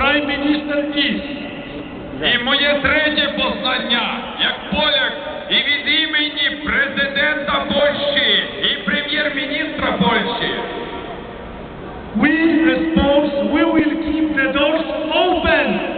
прайм-міністр Іс. І моє третє послання як поляк і від імені президента Польщі і прем'єр-міністра Польщі. We as Poles, we will keep the doors open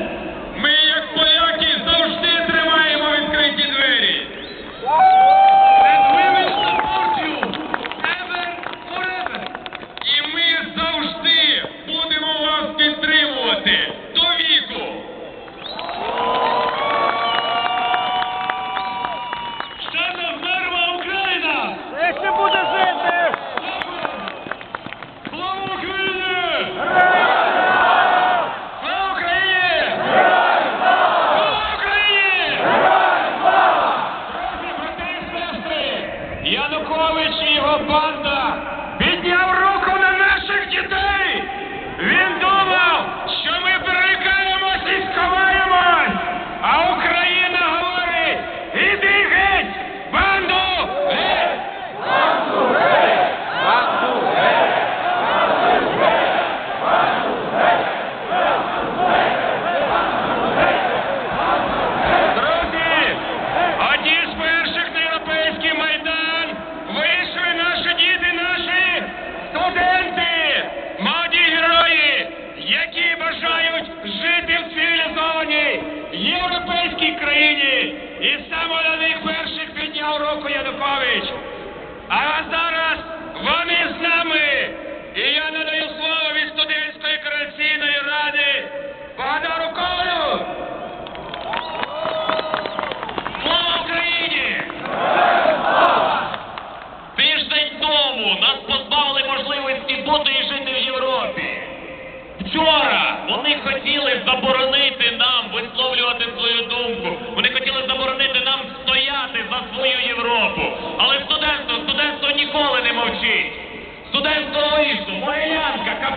І саме на них перших підняв руку Янукович.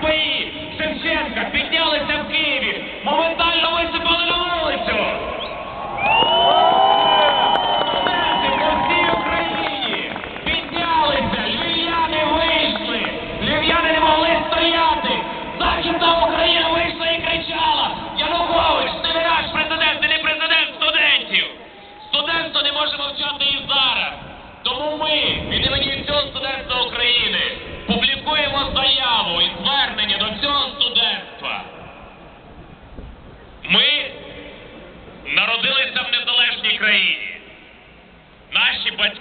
போய்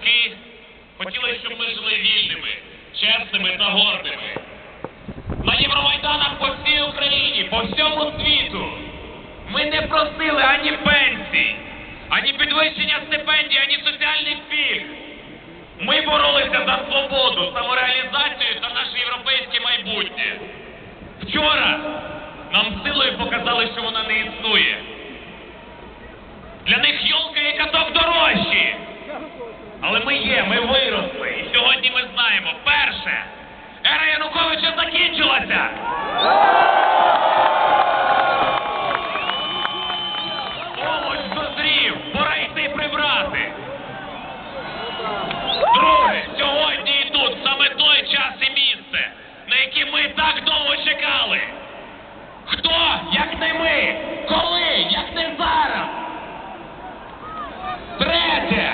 батьки хотіли, щоб ми жили вільними, чесними та гордими. На Євромайданах по всій Україні, по всьому світу ми не просили ані пенсій, ані підвищення стипендій, ані соціальних пільг. Ми боролися за свободу, самореалізацію та наше європейське майбутнє. Вчора нам силою показали, що вона не існує. так довго чекали? Хто, як не ми? Коли, як не зараз? Третє,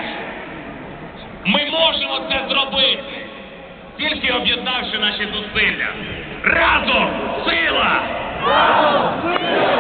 ми можемо це зробити, тільки об'єднавши наші зусилля. Разом сила! Разом сила!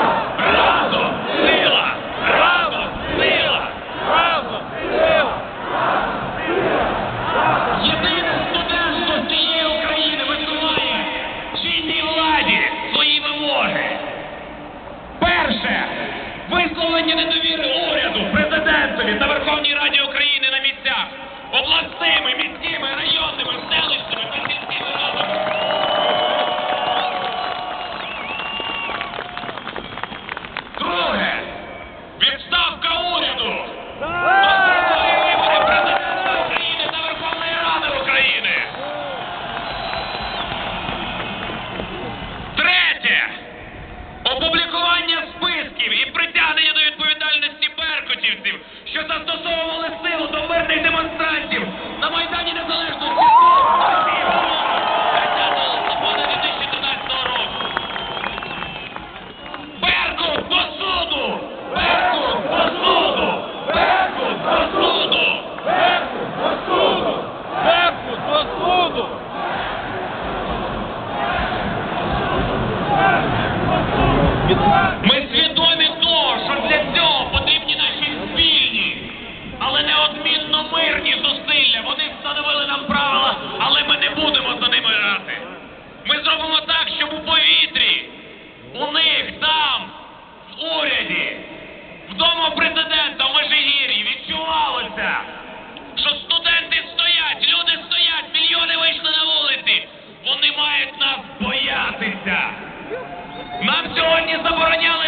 എന്ന് പറഞ്ഞാൽ